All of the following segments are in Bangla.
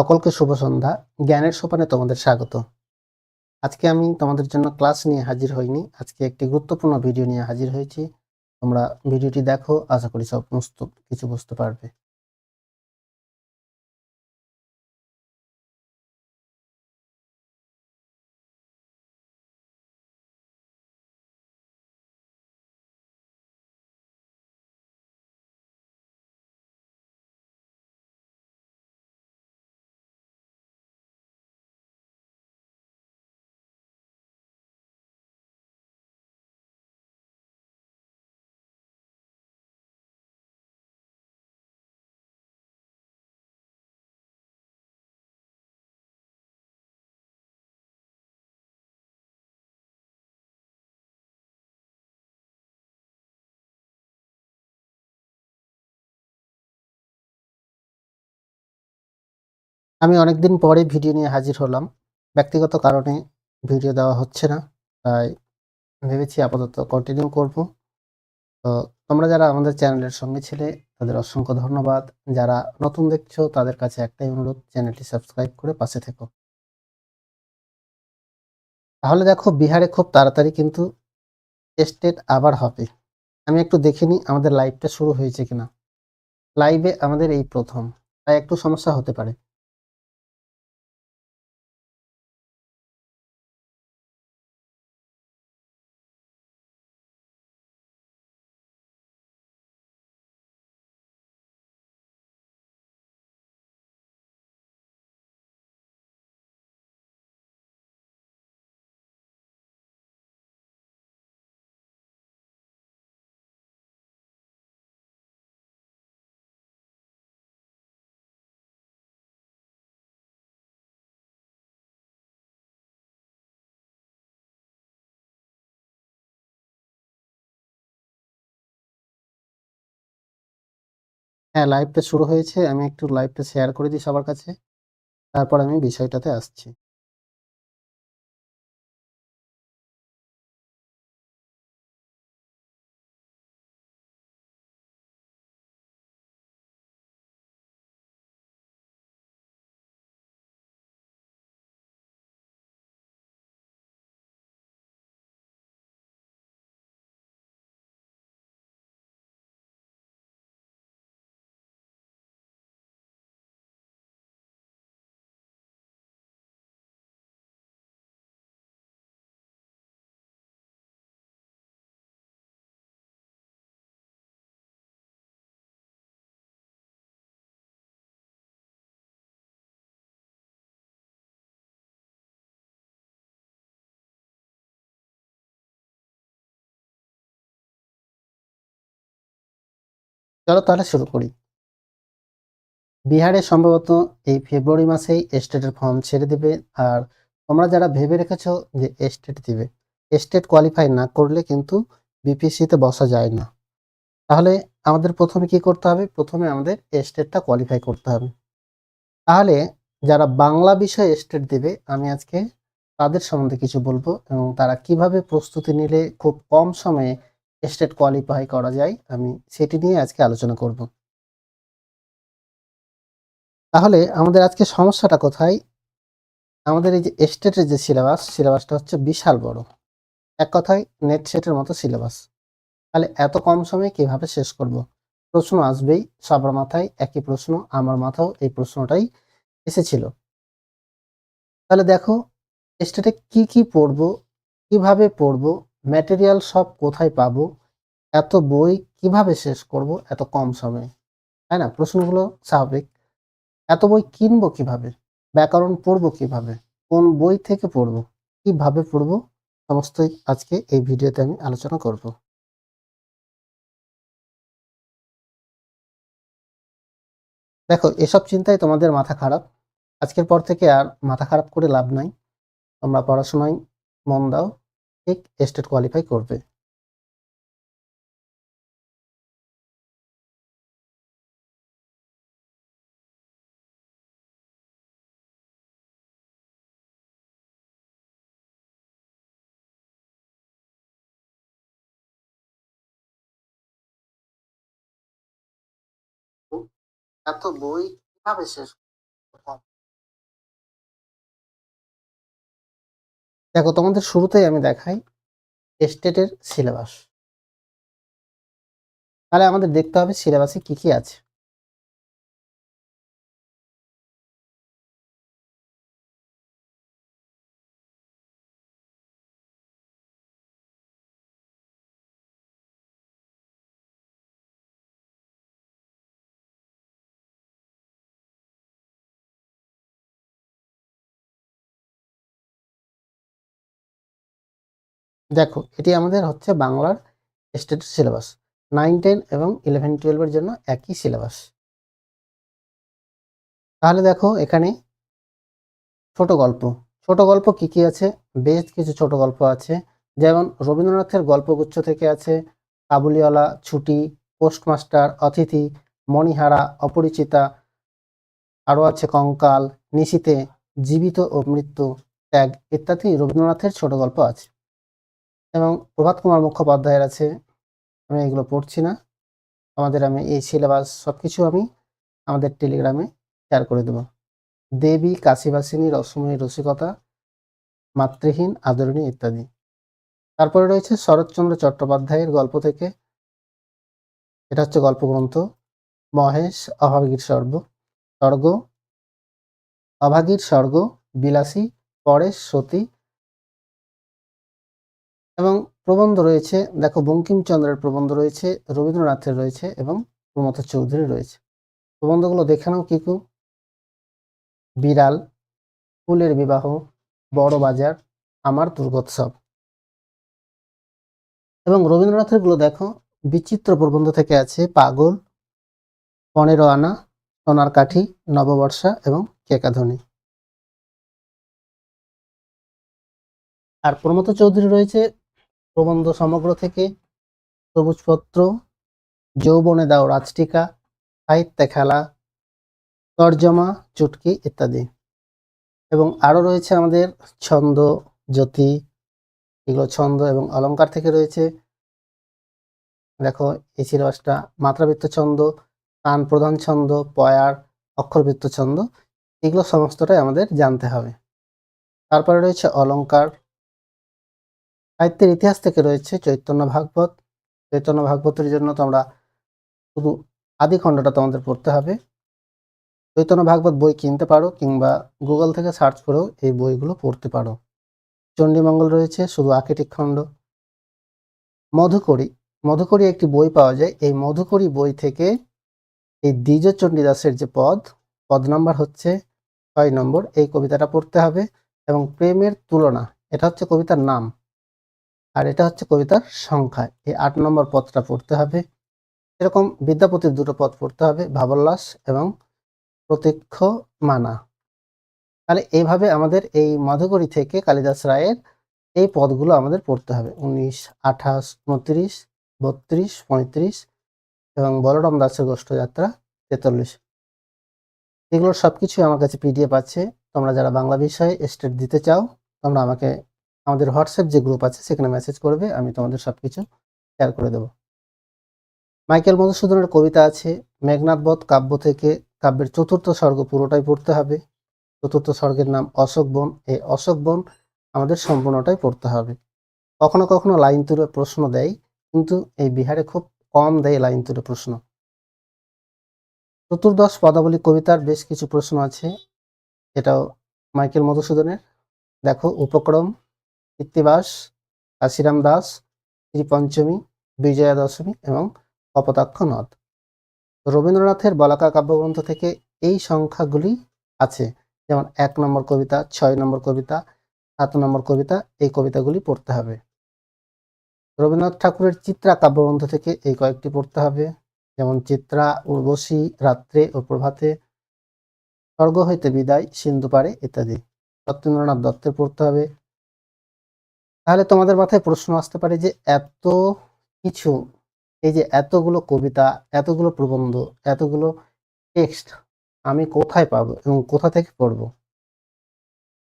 সকলকে শুভ সন্ধ্যা। জ্ঞানের সোপানে তোমাদের স্বাগত। আজকে আমি তোমাদের জন্য ক্লাস নিয়ে হাজির হইনি। আজকে একটি গুরুত্বপূর্ণ ভিডিও নিয়ে হাজির হয়েছি। তোমরা ভিডিওটি দেখো, আশা করি সমস্ত কিছু বুঝতে পারবে। আমি অনেকদিন পরে ভিডিও নিয়ে হাজির হলাম। ব্যক্তিগত কারণে ভিডিও দেওয়া হচ্ছে না, তাই ভেবেছি আপাতত কন্টিনিউ করব। তো তোমরা যারা আমাদের চ্যানেলের সঙ্গে ছিলে, তাদের অসংখ্য ধন্যবাদ। যারা নতুন দেখছ, তাদের কাছে একটাই অনুরোধ, চ্যানেলটি সাবস্ক্রাইব করে পাশে থেকো। তাহলে দেখো, বিহারে খুব তাড়াতাড়ি কিন্তু টেস্টেড আবার হবে। আমি একটু দেখিনি আমাদের লাইভটা শুরু হয়েছে কিনা। লাইভে আমাদের এই প্রথম, তাই একটু সমস্যা হতে পারে। হ্যাঁ লাইভটা শুরু হয়েছে। আমি একটু লাইভটা শেয়ার করে দিই সবার কাছে। তারপর আমি বিষয়টাতে আসছি। চলো তাহলে শুরু করি। বিহারে সম্ভবত এই ফেব্রুয়ারি মাসেই স্টেটের ফর্ম ছেড়ে দেবে আর তোমরা যারা ভেবে রেখেছো যে স্টেট দিবে স্টেট কোয়ালিফাই না করলে কিন্তু বিপিএসসিতে বসা যায় না। তাহলে আমাদের প্রথমে কি করতে হবে? প্রথমে আমাদের স্টেটটা কোয়ালিফাই করতে হবে। তাহলে যারা বাংলা বিষয়ে স্টেট দেবে, আমি আজকে তাদের সম্বন্ধে কিছু বলব এবং তারা কীভাবে প্রস্তুতি নিলে খুব কম সময়ে স্টেট কোয়ালিফাই করা যায়, আমি সেটি নিয়ে আজকে আলোচনা করব। তাহলে আমাদের আজকে সমস্যাটা কোথায়? আমাদের এই যে স্টেটের যে সিলেবাস, সিলেবাসটা হচ্ছে বিশাল বড়। এক কথায় নেট সেটের মতো সিলেবাস। তাহলে এত কম সময়ে কীভাবে শেষ করব? প্রশ্ন আসবেই, সবার মাথায় একই প্রশ্ন, আমার মাথাও এই প্রশ্নটাই এসেছিল। তাহলে দেখো, স্টেটে কি কি পড়ব, কীভাবে পড়ব ম্যাটেরিয়াল সব কোথায় পাবো? এত বই কীভাবে শেষ করব? এত কম সময়ে। তাই না? প্রশ্নগুলো স্বাভাবিক। এত বই কিনবো কীভাবে? ব্যাকরণ পড়ব কীভাবে? কোন বই থেকে পড়ব? কীভাবে পড়ব? সমস্তই আজকে এই ভিডিওতে আমি আলোচনা করব। দেখো, এসব চিন্তায় তোমাদের মাথা খারাপ। আজকের পর থেকে আর মাথা খারাপ করে লাভ নাই। তোমরা পড়াশোনায় মন দাও। ঠিক স্টেট কোয়ালিফাই করবে। এত বই কীভাবে শেষ দেখো, তোমাদের শুরুতেই আমি দেখাই স্টেটের সিলেবাস তাহলে আমাদের দেখতে হবে সিলেবাসে কি কি আছে। দেখো, এটি আমাদের হচ্ছে বাংলার স্টেট সিলেবাস নাইন টেন এবং ইলেভেন টুয়েলভের জন্য একই সিলেবাস তাহলে দেখো, এখানে ছোট গল্প। ছোট গল্প কি কি আছে? বেশ কিছু ছোট গল্প আছে। যেমন রবীন্দ্রনাথের গল্পগুচ্ছ থেকে আছে, কাবুলিওয়ালা, ছুটি, পোস্টমাস্টার, অতিথি, মণিহারা, অপরিচিতা, আরও আছে কঙ্কাল নিশিতে জীবিত ও মৃত্যু, ত্যাগ ইত্যাদি রবীন্দ্রনাথের ছোট গল্প আছে। এবং প্রভাত কুমার মুখোপাধ্যায়ের আছে, আমি এগুলো পড়ছি না। আমাদের আমি এই সিলেবাস সব কিছু আমি আমাদের টেলিগ্রামে শেয়ার করে দেব। দেবী কাশিবাসিনী রসময়ী রসিকতা, মাতৃহীন, আদরণী ইত্যাদি। তারপরে রয়েছে শরৎচন্দ্র চট্টোপাধ্যায়ের গল্প থেকে। এটা হচ্ছে গল্পগ্রন্থ। মহেশ অভাগীর স্বর্গ। স্বর্গ। অভাগীর স্বর্গ। বিলাসী। পরেশ, সতী। এবং প্রবন্ধ রয়েছে, দেখো বঙ্কিমচন্দ্রের প্রবন্ধ রয়েছে, রবীন্দ্রনাথের রয়েছে এবং প্রমথ চৌধুরী রয়েছে। প্রবন্ধগুলো দেখে নাও কিকু বিড়াল, ফুলের বিবাহ, বড় বাজার, আমার দুর্গোৎসব। এবং রবীন্দ্রনাথেরগুলো দেখো, বিচিত্র প্রবন্ধ থেকে আছে, পাগল, পনেরো আনা, সোনার কাঠি, নববর্ষা এবং কেকাধ্বনি আর প্রমথ চৌধুরী রয়েছে প্রবন্ধ সমগ্র থেকে সবুজপত্র, যৌবনে দাও রাজটিকা, সাহিত্যে খেলা, তর্জমা, চুটকি ইত্যাদি। এবং আরও রয়েছে আমাদের ছন্দ, জ্যোতি, এগুলো ছন্দ এবং অলঙ্কার থেকে রয়েছে। দেখো, এই সিলেবাসটা মাত্রাবৃত্ত ছন্দ তান প্রধান ছন্দ, পয়ার, অক্ষরবৃত্ত ছন্দ, এগুলো সমস্তটাই আমাদের জানতে হবে। তারপরে রয়েছে অলংকার সাহিত্যের ইতিহাস থেকে রয়েছে চৈতন্য ভাগবত। চৈতন্য ভাগবতের জন্য তোমরা শুধু আদি খণ্ডটা তোমাদের পড়তে হবে। চৈতন্য ভাগবত বই কিনতে পারো কিংবা গুগল থেকে সার্চ করেও এই বইগুলো পড়তে পারো। চণ্ডীমঙ্গল রয়েছে, শুধু আকেটিক খণ্ড। মধুকরী। মধুকরী একটি বই পাওয়া যায়। এই মধুকরী বই থেকে এই দ্বিজ চণ্ডীদাসের যে পদ পদ নাম্বার হচ্ছে ছয় নম্বর। এই কবিতাটা পড়তে হবে এবং প্রেমের তুলনা, এটা হচ্ছে কবিতার নাম। আর এটা হচ্ছে কবিতার সংখ্যা। এই আট নম্বর পদটা পড়তে হবে। এরকম বিদ্যাপতির দুটো পদ পড়তে হবে, ভাবল্লাস এবং প্রত্যক্ষ মানা। তাহলে এইভাবে আমাদের এই মধুকরী থেকে কালিদাস রায়ের এই পদগুলো আমাদের পড়তে হবে। উনিশ, আঠাশ, উনত্রিশ, বত্রিশ, পঁয়ত্রিশ এবং বলরাম দাসের গোষ্ঠযাত্রা তেতাল্লিশ। এগুলোর সব কিছুই আমার কাছে পিডিএফ আছে। তোমরা যারা বাংলা বিষয়ে স্টেট দিতে চাও, তোমরা আমাকে আমাদের হোয়াটসঅ্যাপ যে গ্রুপ আছে, সেখানে মেসেজ করবে, আমি তোমাদের সব কিছু শেয়ার করে দেবো। মাইকেল মধুসূদনের কবিতা আছে মেঘনাথ বধ কাব্য থেকে কাব্যের চতুর্থ স্বর্গ পুরোটাই পড়তে হবে। চতুর্থ স্বর্গের নাম অশোক বন, এই অশোক বন আমাদের সম্পূর্ণটাই পড়তে হবে। কখনো কখনো লাইন তুলে প্রশ্ন দেয়, কিন্তু এই বিহারে খুব কম দেয় লাইন তুলে প্রশ্ন। চতুর্দশ পদাবলী কবিতার বেশ কিছু প্রশ্ন আছে, এটাও মাইকেল মধুসূদনের। দেখো, উপক্রম। কৃত্তিবাস কাশিরাম দাস শ্রী পঞ্চমী বিজয়া দশমী এবং কপোতাক্ষ নদ। রবীন্দ্রনাথের বলাকা কাব্যগ্রন্থ থেকে এই সংখ্যাগুলি আছে। যেমন এক নম্বর কবিতা, ছয় নম্বর কবিতা, সাত নম্বর কবিতা, এই কবিতাগুলি পড়তে হবে। রবীন্দ্রনাথ ঠাকুরের চিত্রা কাব্যগ্রন্থ থেকে এই কয়েকটি পড়তে হবে। যেমন চিত্রা, উর্বশী, রাত্রে ও প্রভাতে, স্বর্গ হইতে বিদায়, সিন্ধু পারে ইত্যাদি। সত্যেন্দ্রনাথ দত্তের পড়তে হবে। তাহলে তোমাদের মাথায় প্রশ্ন আসতে পারে যে এত কিছু, এই যে এতগুলো কবিতা, এতগুলো প্রবন্ধ, এতগুলো টেক্সট আমি কোথায় পাবো এবং কোথা থেকে পড়ব?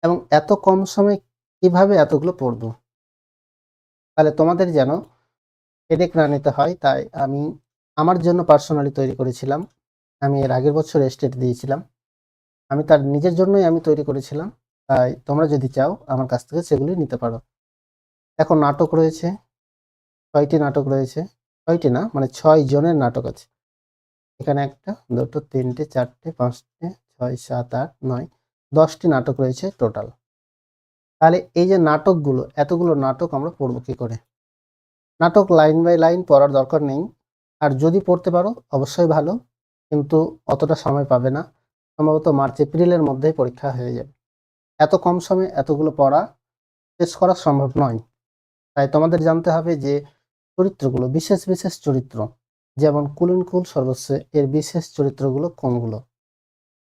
এবং এত কম সময়ে কীভাবে এতগুলো পড়ব? তাহলে তোমাদের যেন হেডেক না নিতে হয়, তাই আমি আমার জন্য পার্সোনালি তৈরি করেছিলাম। আমি এর আগের বছর স্টেট দিয়েছিলাম। আমি তার নিজের জন্যই আমি তৈরি করেছিলাম। তাই তোমরা যদি চাও আমার কাছ থেকে সেগুলি নিতে পারো। এখন নাটক রয়েছে। ছয়টি নাটক রয়েছে। ছয়টি না মানে ছয় জনের নাটক আছে। এখানে একটা, দুটো, তিনটে, চারটে, পাঁচটে, ছয়, সাত, আট, নয়, দশটি নাটক রয়েছে টোটাল। তাহলে এই যে নাটকগুলো, এতগুলো নাটক আমরা পড়ব কী করে? নাটক লাইন বাই লাইন পড়ার দরকার নেই। আর যদি পড়তে পারো, অবশ্যই ভালো। কিন্তু অতটা সময় পাবে না। সম্ভবত মার্চ, এপ্রিলের মধ্যেই পরীক্ষা হয়ে যাবে। এত কম সময়ে এতগুলো পড়া শেষ করা সম্ভব নয়। তাই তোমাদের জানতে হবে যে চরিত্রগুলো বিশেষ বিশেষ চরিত্র, যেমন কুলিনকুল সর্বস্ব, এর বিশেষ চরিত্রগুলো কোনগুলো?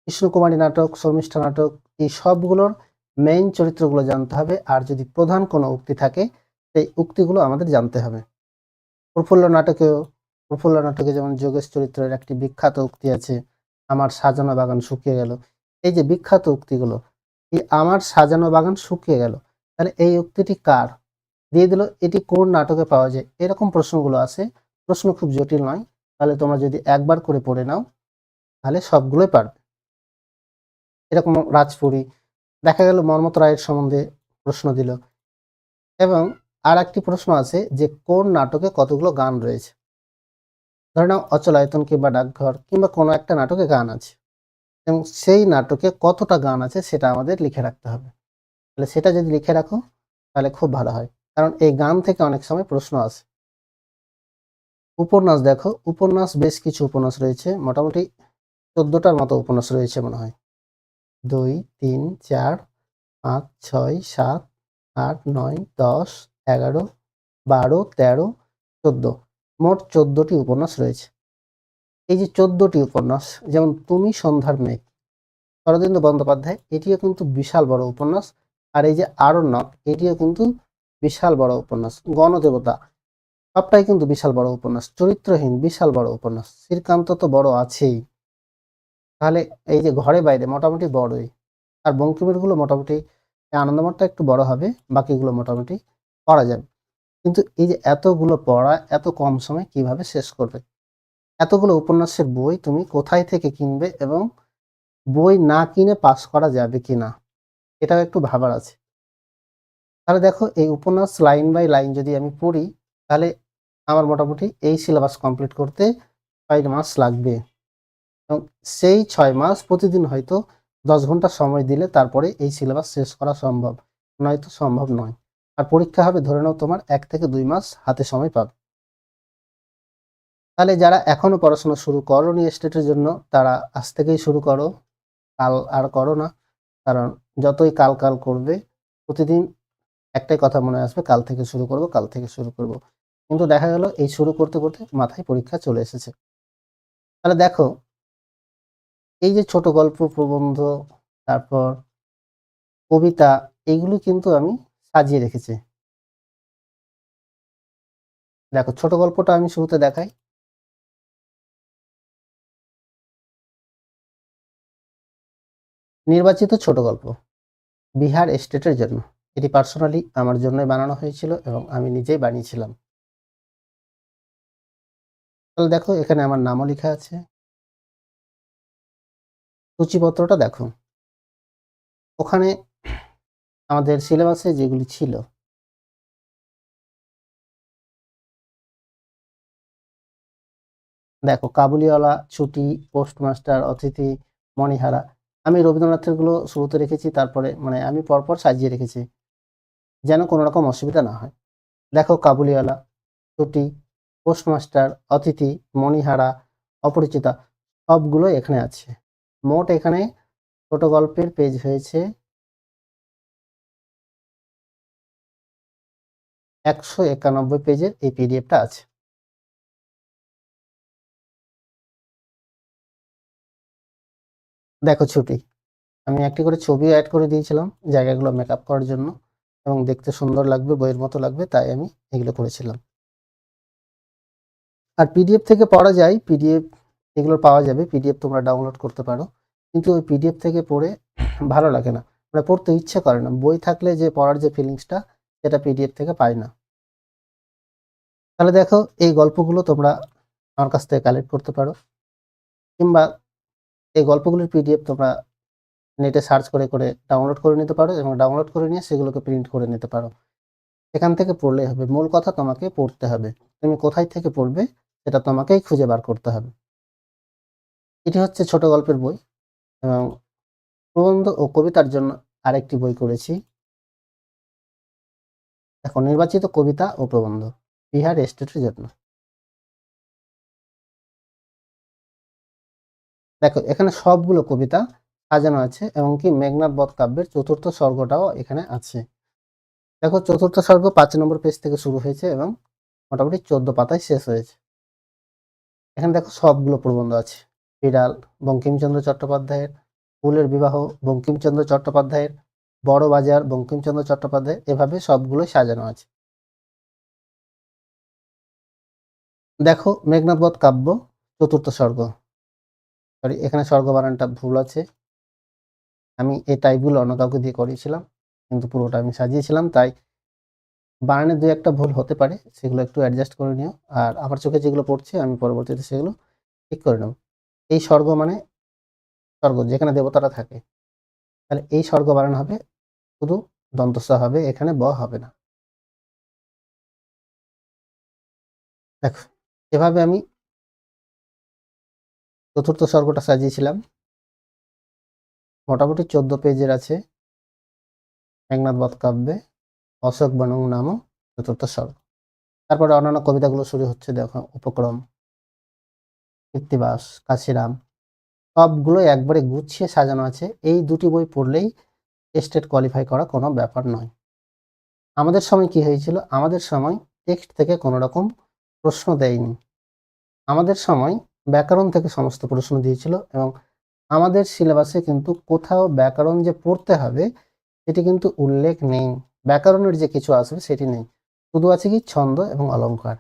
কৃষ্ণকুমারী নাটক, শর্মিষ্ঠা নাটক, এই সবগুলোর মেইন চরিত্রগুলো জানতে হবে, আর যদি প্রধান কোনো উক্তি থাকে, সেই উক্তিগুলো আমাদের জানতে হবে। প্রফুল্ল নাটকেও, প্রফুল্ল নাটকে যেমন যোগেশ চরিত্রের একটি বিখ্যাত উক্তি আছে, আমার সাজানো বাগান শুকিয়ে গেল। এই যে বিখ্যাত উক্তিগুলো, এই আমার সাজানো বাগান শুকিয়ে গেল, তাহলে এই উক্তিটি কার? দিয়ে দিল, এটি কোন নাটকে পাওয়া যায়? এরকম প্রশ্নগুলো আছে। প্রশ্ন খুব জটিল নয়। তাহলে তোমরা যদি একবার করে পড়ে নাও, তাহলে সবগুলোই পারবে। এরকম রাজপুরী, দেখা গেল মর্মত রায়ের সম্বন্ধে প্রশ্ন দিল। এবং আর একটি প্রশ্ন আছে যে, কোন নাটকে কতগুলো গান রয়েছে? ধরে নাও অচলায়তন কিংবা ডাকঘর কিংবা কোনো একটা নাটকে গান আছে। এবং সেই নাটকে কতটা গান আছে, সেটা আমাদের লিখে রাখতে হবে। তাহলে সেটা যদি লিখে রাখো, তাহলে খুব ভালো হয়। কারণ এই গান থেকে অনেক সময় প্রশ্ন আসে। উপন্যাস দেখো, উপন্যাস বেশ কিছু উপন্যাস রয়েছে, মোটামুটি চোদ্দটার মতো উপন্যাস রয়েছে মনে হয়। দুই, তিন, চার, পাঁচ, ছয়, সাত, আট, নয়, দশ, এগারো, বারো, তেরো, চোদ্দ। মোট চোদ্দটি উপন্যাস রয়েছে। এই যে চোদ্দটি উপন্যাস, যেমন তুমি সন্ধ্যার মেঘ, শরদিন্দু বন্দ্যোপাধ্যায়, এটিও কিন্তু বিশাল বড় উপন্যাস। আর এই যে আরণ্যক, এটিও কিন্তু বিশাল বড় উপন্যাস, গণদেবতা, সবটাই কিন্তু বিশাল বড় উপন্যাস, চরিত্রহীন বিশাল বড় উপন্যাস, শ্রীকান্ত তো বড় আছেই। তাহলে এই যে ঘরে বাইরে মোটামুটি বড়ই, আর বঙ্কিমেরগুলো মোটামুটি আনন্দমঠটা একটু বড় হবে, বাকিগুলো মোটামুটি পড়া যাবে। কিন্তু এই যে এতগুলো পড়া, এত কম সময় কীভাবে শেষ করবে? এতগুলো উপন্যাসের বই তুমি কোথায় থেকে কিনবে এবং বই না কিনে পাস করা যাবে কি না এটাও একটু ভাবার আছে। তাহলে দেখো এই উপন্যাস লাইন বাই লাইন যদি আমি পড়ি, তাহলে আমার মোটামুটি এই সিলেবাস কমপ্লিট করতে ছয় মাস লাগবে। এবং সেই ছয় মাস প্রতিদিন হয়তো দশ ঘণ্টা সময় দিলে তারপরে এই সিলেবাস শেষ করা সম্ভব, নয়তো সম্ভব নয়। আর পরীক্ষা হবে, ধরে নাও তোমার এক থেকে দুই মাস হাতে সময় পাবে। তাহলে যারা এখনও পড়াশোনা শুরু করনি স্টেটের জন্য, তারা আজ থেকেই শুরু করো। কাল আর করো না, কারণ যতই কাল কাল করবে, প্রতিদিন একটাই কথা মনে আসবে, কাল থেকে শুরু করব, কাল থেকে শুরু করব। কিন্তু দেখা গেল এই শুরু করতে করতে মাথায় পরীক্ষা চলে এসেছে। তাহলে দেখো, এই যে ছোট গল্প, প্রবন্ধ, তারপর কবিতা এইগুলো কিন্তু আমি সাজিয়ে রেখেছি। দেখো, ছোট গল্পটা আমি শুরুতে দেখাই। নির্বাচিত ছোট গল্প, বিহার স্টেটের জন্য এটি পার্সোনালি আমার জন্যই বানানো হয়েছিল এবং আমি নিজেই বানিয়েছিলাম। তাহলে দেখো, এখানে আমার নামও লেখা আছে। সূচিপত্রটা দেখো। ওখানে আমাদের সিলেবাসে যেগুলি ছিল, দেখো, কাবুলিওয়ালা, ছুটি, পোস্টমাস্টার, অতিথি, মণিহারা, আমি রবীন্দ্রনাথেরগুলো শুরুতে রেখেছি, তারপরে মানে আমি পরপর সাজিয়ে রেখেছি। যেন কোনো রকম অসুবিধা না হয়। দেখো কাবুলিওয়ালা ছুটি পোস্টমাস্টার, অতিথি, মণিহারা, অপরিচিতা সবগুলো এখানে আছে। মোট এখানে ছোট গল্পের পেজ হয়েছে একশো একানব্বই পেজের এই পিডিএফটা আছে। দেখো ছুটি। আমি একটি করে ছবি অ্যাড করে দিয়েছিলাম জায়গাগুলো মেকআপ করার জন্য। এবং দেখতে সুন্দর লাগবে, বইয়ের মতো লাগবে, তাই আমি এগুলো করেছিলাম। আর পিডিএফ থেকে পড়া যায় পিডিএফ এগুলো পাওয়া যাবে পিডিএফ তোমরা ডাউনলোড করতে পারো। কিন্তু ওই পিডিএফ থেকে পড়ে ভালো লাগে না। মানে পড়তে ইচ্ছে করে না। বই থাকলে যে পড়ার যে ফিলিংসটা সেটা পিডিএফ থেকে পাই না। তাহলে দেখো, এই গল্পগুলো তোমরা আমার কাছ থেকে কালেক্ট করতে পারো। কিংবা এই গল্পগুলির পিডিএফ তোমরা নেটে সার্চ করে করে ডাউনলোড করে নিতে পারো এবং ডাউনলোড করে নিয়ে সেগুলোকে প্রিন্ট করে নিতে পারো। এখান থেকে পড়লেই হবে, মূল কথা তোমাকে পড়তে হবে। তুমি কোথায় থেকে পড়বে সেটা তোমাকেই খুঁজে বার করতে হবে। এটি হচ্ছে ছোট গল্পের বই এবং প্রবন্ধ ও কবিতার জন্য আরেকটি বই করেছি। এখন নির্বাচিত কবিতা ও প্রবন্ধ, বিহার স্টেটের জন্য। দেখো, এখানে সবগুলো কবিতা সাজানো আছে এবং কি মেঘনাথ বধ কাব্যের চতুর্থ স্বর্গটাও এখানে আছে। দেখো, চতুর্থ স্বর্গ পাঁচ নম্বর পেজ থেকে শুরু হয়েছে এবং মোটামুটি চোদ্দ পাতায় শেষ হয়েছে। এখানে দেখো, সবগুলো প্রবন্ধ আছে। বিড়াল, বঙ্কিমচন্দ্র চট্টোপাধ্যায়ের, ফুলের বিবাহ, বঙ্কিমচন্দ্র চট্টোপাধ্যায়ের, বড় বাজার, বঙ্কিমচন্দ্র চট্টোপাধ্যায় এভাবে সবগুলোই সাজানো আছে। দেখো মেঘনাথ বধ কাব্য চতুর্থ স্বর্গ। সরি, এখানে স্বর্গ বানানটা ভুল আছে। আমি এই টাইপগুলো অন্য কাউকে দিয়ে করিয়েছিলাম, কিন্তু পুরোটা আমি সাজিয়েছিলাম, তাই বানানের দু একটা ভুল হতে পারে, সেগুলো একটু অ্যাডজাস্ট করে নিও, আর আমার চোখে যেগুলো পড়ছে আমি পরবর্তীতে সেগুলো ঠিক করে নেব। এই স্বর্গ মানে স্বর্গ, যেখানে দেবতারা থাকে। তাহলে এই স্বর্গ বানান হবে, শুধু দন্তস্ব হবে, এখানে ব হবে না। দেখো, এভাবে আমি চতুর্থ স্বর্গটা সাজিয়েছিলাম। মোটামুটি চোদ্দ পেজের আছে। মেঘনাথ বধ কাব্যে, অশোক বনং নাম চতুর্থ স্বর্গ তারপরে অন্যান্য কবিতাগুলো শুরু হচ্ছে, দেখো, উপক্রম, কীর্তিবাস, কাশিরাম। সবগুলো একবারে গুছিয়ে সাজানো আছে। এই দুটি বই পড়লেই স্টেট কোয়ালিফাই করা কোনো ব্যাপার নয়। আমাদের সময় কি হয়েছিল? আমাদের সময় টেক্সট থেকে কোনো রকম প্রশ্ন দেয়নি। আমাদের সময় ব্যাকরণ থেকে সমস্ত প্রশ্ন দিয়েছিল এবং আমাদের সিলেবাসে কিন্তু কোথাও ব্যাকরণ যে পড়তে হবে, সেটি কিন্তু উল্লেখ নেই। ব্যাকরণের যে কিছু আসবে, সেটি নেই। শুধু আছে কি ছন্দ এবং অলংকার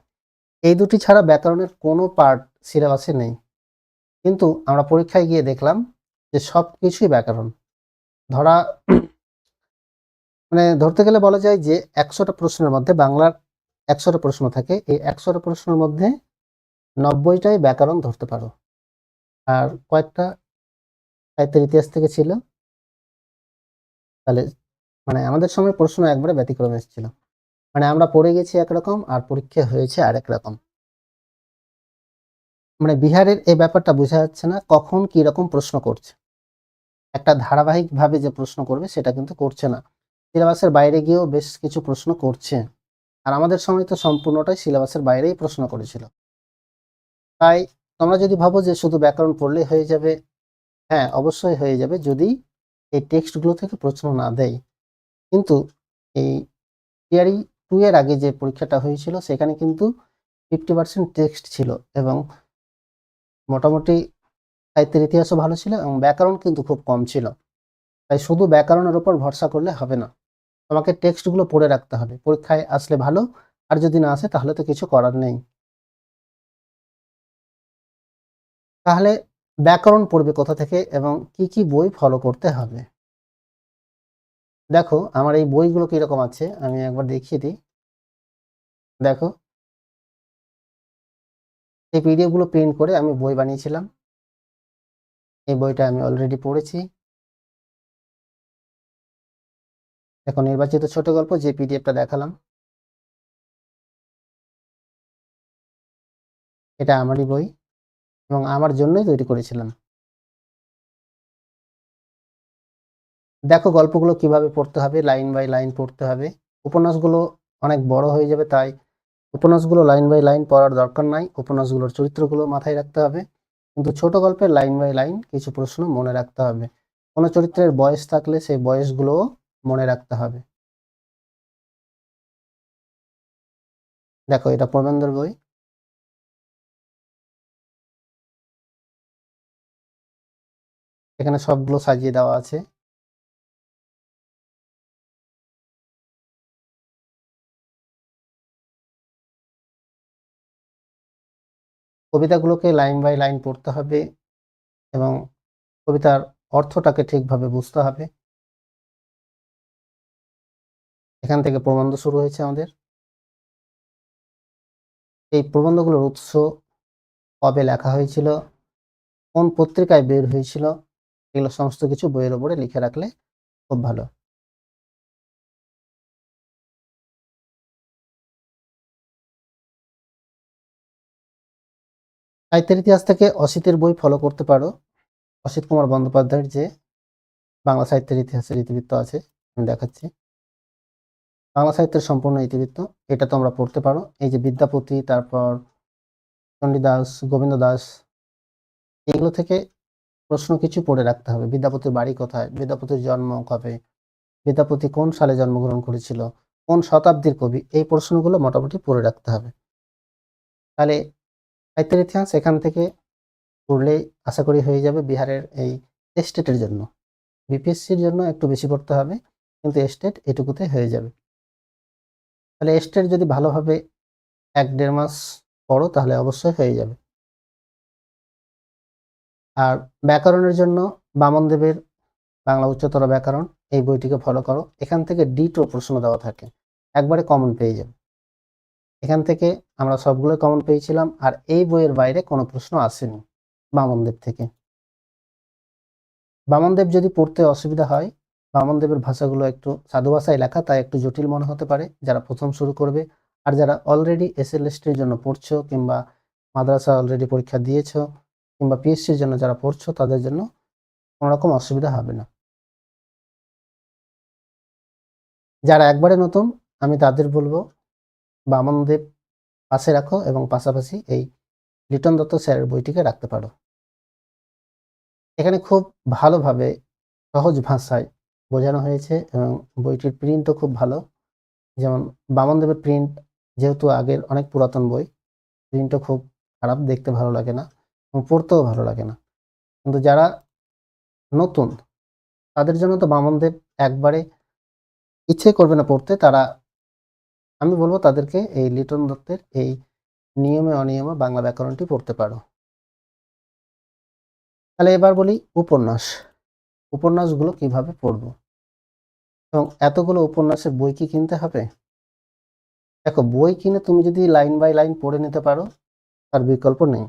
এই দুটি ছাড়া ব্যাকরণের কোনো পার্ট সিলেবাসে নেই। কিন্তু আমরা পরীক্ষায় গিয়ে দেখলাম যে সব কিছুই ব্যাকরণ। ধরা মানে ধরতে গেলে বলা যায় যে একশোটা প্রশ্নের মধ্যে বাংলার একশোটা প্রশ্ন থাকে। এই একশোটা প্রশ্নের মধ্যে নব্বইটাই ব্যাকরণ ধরতে পারো। আর কয়েকটা সাহিত্যের ইতিহাস থেকে ছিল। তাহলে মানে আমাদের সময় প্রশ্ন একবারে ব্যতিক্রম এসেছিল। মানে আমরা পড়ে গেছি একরকম আর পরীক্ষা হয়েছে আরেক রকম। মানে বিহারের এই ব্যাপারটা বোঝা যাচ্ছে না কখন কি রকম প্রশ্ন করছে। একটা ধারাবাহিক ভাবে যে প্রশ্ন করবে সেটা কিন্তু করছে না। সিলেবাসের বাইরে গিয়েও বেশ কিছু প্রশ্ন করছে। আর আমাদের সময় তো সম্পূর্ণটাই সিলেবাসের বাইরেই প্রশ্ন করেছিল। তাই তোমরা যদি ভাবো যে শুধু ব্যাকরণ পড়লেই হয়ে যাবে হ্যাঁ অবশ্যই হয়ে যাবে যদি এই টেক্সটগুলো থেকে প্রশ্ন না দেয়। কিন্তু এই টিআরই টু এর আগে যে পরীক্ষাটা হয়েছিল, সেখানে কিন্তু ফিফটি পার্সেন্ট টেক্সট ছিল এবং মোটামুটি সাহিত্যের ইতিহাসও ভালো ছিল এবং ব্যাকরণ কিন্তু খুব কম ছিল। তাই শুধু ব্যাকরণের ওপর ভরসা করলে হবে না। তোমাকে টেক্সটগুলো পড়ে রাখতে হবে। পরীক্ষায় আসলে ভালো, আর যদি না আসে তাহলে তো কিছু করার নেই। তাহলে ব্যাকরণ পড়বে কোথা থেকে এবং কি কি বই ফলো করতে হবে। দেখো, আমার এই বইগুলো কীরকম আছে, আমি একবার দেখিয়ে দিই। দেখো। এই পিডিএফগুলো প্রিন্ট করে আমি বই বানিয়েছিলাম। এই বইটা আমি অলরেডি পড়েছি। দেখো, নির্বাচিত ছোট গল্প যে পিডিএফটা দেখালাম। এটা আমারই বই। এবং আমার জন্যই তৈরি করেছিলাম। দেখো গল্পগুলো কীভাবে পড়তে হবে, লাইন বাই লাইন পড়তে হবে। উপন্যাসগুলো অনেক বড় হয়ে যাবে, তাই উপন্যাসগুলো লাইন বাই লাইন পড়ার দরকার নাই। উপন্যাসগুলোর চরিত্রগুলো মাথায় রাখতে হবে। কিন্তু ছোট গল্পের লাইন বাই লাইন কিছু প্রশ্ন মনে রাখতে হবে। কোনো চরিত্রের বয়স থাকলে সেই বয়সগুলোও মনে রাখতে হবে। দেখো এটা পরমেন্দ্র বই। এখানে সবগুলো সাজিয়ে দেওয়া আছে। কবিতাগুলোকে লাইন বাই লাইন পড়তে হবে এবং কবিতার অর্থটাকে ঠিকভাবে বুঝতে হবে। এখান থেকে প্রবন্ধ শুরু হয়েছে আমাদের। এই প্রবন্ধগুলোর উৎস কবে লেখা হয়েছিল? কোন পত্রিকায় বের হয়েছিল? এগুলো সমস্ত কিছু বইয়ের ওপরে লিখে রাখলে খুব ভালো। সাহিত্যের ইতিহাস থেকে অসিতের বই ফলো করতে পারো। অসিত কুমার বন্দ্যোপাধ্যায়ের যে বাংলা সাহিত্যের ইতিহাসের ইতিবৃত্ত আছে, আমি দেখাচ্ছি। বাংলা সাহিত্যের সম্পূর্ণ ইতিবৃত্ত এটা তোমরা পড়তে পারো। এই যে বিদ্যাপতি, তারপর চণ্ডীদাস গোবিন্দ দাস এগুলো থেকে প্রশ্ন কিছু পড়ে রাখতে হবে। বিদ্যাপতির বাড়ি কোথায়? বিদ্যাপতির জন্ম কবে? বিদ্যাপতি কোন সালে জন্মগ্রহণ করেছিল? কোন শতাব্দীর কবি? এই প্রশ্নগুলো মোটামুটি পড়ে রাখতে হবে। তাহলে সাহিত্যের ইতিহাস এখান থেকে পড়লেই আশা করি হয়ে যাবে বিহারের এই স্টেটের জন্য। বিপিএসসির জন্য একটু বেশি পড়তে হবে, কিন্তু স্টেট এটুকুতে হয়ে যাবে। তাহলে স্টেট যদি ভালোভাবে এক দেড় মাস পড়ো, তাহলে অবশ্যই হয়ে যাবে। আর ব্যাকরণের জন্য বামনদেবের বাংলা উচ্চতর ব্যাকরণ, এই বইটিকে ফলো করো। এখান থেকে ডিটো প্রশ্ন দেওয়া থাকে, একবারে কমন পেয়ে যাবে। এখান থেকে আমরা সবগুলো কমন পেয়েছিলাম, আর এই বইয়ের বাইরে কোনো প্রশ্ন আসেনি বামনদেব থেকে। বামনদেব যদি পড়তে অসুবিধা হয়, বামনদেবের ভাষাগুলো একটু সাধু ভাষায় লেখা, তাই একটু জটিল মনে হতে পারে। যারা প্রথম শুরু করবে, আর যারা অলরেডি এসএলএসটির জন্য পড়ছো, কিংবা মাদ্রাসা অলরেডি পরীক্ষা দিয়েছ কিংবা পিএসসির জন্য যারা পড়ছো, তাদের জন্য কোনো রকম অসুবিধা হবে না। যারা একবারে নতুন, আমি তাদের বলব বামনদেব পাশে রাখো এবং পাশাপাশি এই লিটন দত্ত স্যারের বইটিকে রাখতে পারো। এখানে খুব ভালোভাবে সহজ ভাষায় বোঝানো হয়েছে এবং বইটির প্রিন্টও খুব ভালো। যেমন বামনদেবের প্রিন্ট যেহেতু আগের অনেক পুরাতন বই প্রিন্টও খুব খারাপ, দেখতে ভালো লাগে না। পড়তেও ভালো লাগে না। কিন্তু যারা নতুন, তাদের জন্য তো বামনদেব একবারে ইচ্ছে করবে না পড়তে, তারা, আমি বলব তাদেরকে এই লিটন দত্তের এই নিয়মে অনিয়মে বাংলা ব্যাকরণটি পড়তে পারো। তাহলে এবার বলি উপন্যাস। উপন্যাসগুলো কীভাবে পড়ব? এবং এতগুলো উপন্যাসের বই কি কিনতে হবে? দেখো, বই কিনে তুমি যদি লাইন বাই লাইন পড়ে নিতে পারো, তার বিকল্প নেই।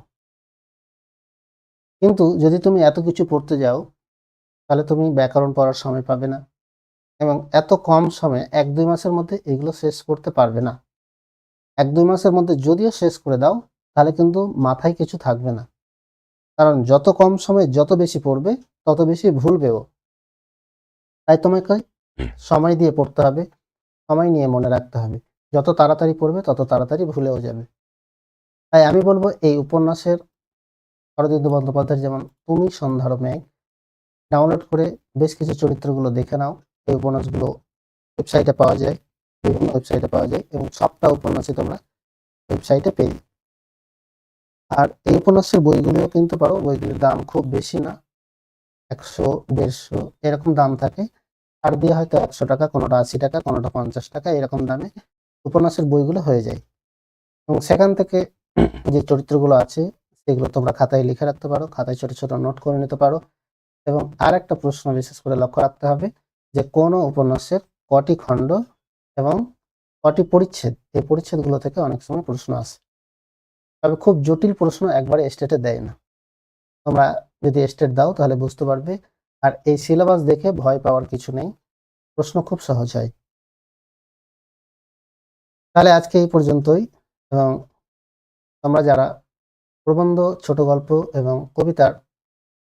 কিন্তু যদি তুমি এত কিছু পড়তে যাও তাহলে তুমি ব্যাকরণ পড়ার সময় পাবে না এবং এত কম সময়ে এক দুই মাসের মধ্যে এগুলো শেষ করতে পারবে না। এক দুই মাসের মধ্যে যদিও শেষ করে দাও তাহলে কিন্তু মাথায় কিছু থাকবে না। কারণ যত কম সময়ে যত বেশি পড়বে তত বেশি ভুলবেও। তাই তোমাকে সময় দিয়ে পড়তে হবে সময় নিয়ে মনে রাখতে হবে। যত তাড়াতাড়ি পড়বে তত তাড়াতাড়ি ভুলেও যাবে। তাই আমি বলব এই উপন্যাসের শরদিন্দু বন্দ্যোপাধ্যায়ের যেমন তুমি সন্ধ্যার মেঘ ডাউনলোড করে বেশ কিছু চরিত্রগুলো দেখে নাও। এই উপন্যাসগুলো ওয়েবসাইটে পাওয়া যায়, বিভিন্ন ওয়েবসাইটে পাওয়া যায় এবং সবটা উপন্যাসই তোমরা ওয়েবসাইটে পেয়ে। আর এই উপন্যাসের বইগুলিও কিনতে পারো, বইগুলির দাম খুব বেশি না, একশো, দেড়শো, এরকম দাম থাকে। আর দিয়ে হয়তো একশো টাকা, কোনোটা আশি টাকা, কোনোটা পঞ্চাশ টাকা, এরকম দামে উপন্যাসের বইগুলো হয়ে যায়। এবং সেখান থেকে যে চরিত্রগুলো আছে সেগুলো তোমরা খাতায় লিখে রাখতে পারো, খাতায় ছোট ছোট নোট করে নিতে পারো এবং আর একটা প্রশ্ন বিশেষ করে লক্ষ্য রাখতে হবে যে কোনো উপন্যাসের কটি খণ্ড এবং কটি পরিচ্ছেদ, এই পরিচ্ছেদগুলো থেকে অনেক সময় প্রশ্ন আসে। তবে খুব জটিল প্রশ্ন একবারে স্টেটে দেয় না। তোমরা যদি স্টেট দাও তাহলে বুঝতে পারবে, আর এই সিলেবাস দেখে ভয় পাওয়ার কিছু নেই, প্রশ্ন খুব সহজ হয়। তাহলে আজকে এই পর্যন্তই এবং তোমরা যারা প্রবন্ধ, ছোট গল্প এবং কবিতার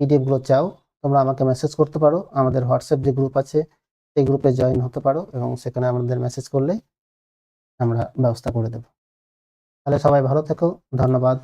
পিডিএফগুলো চাও, তোমরা আমাকে মেসেজ করতে পারো। আমাদের হোয়াটসঅ্যাপ যে গ্রুপ আছে, সেই গ্রুপে জয়েন হতে পারো এবং সেখানে আমাদের মেসেজ করলে আমরা ব্যবস্থা করে দেব। তাহলে সবাই ভালো থেকো। ধন্যবাদ।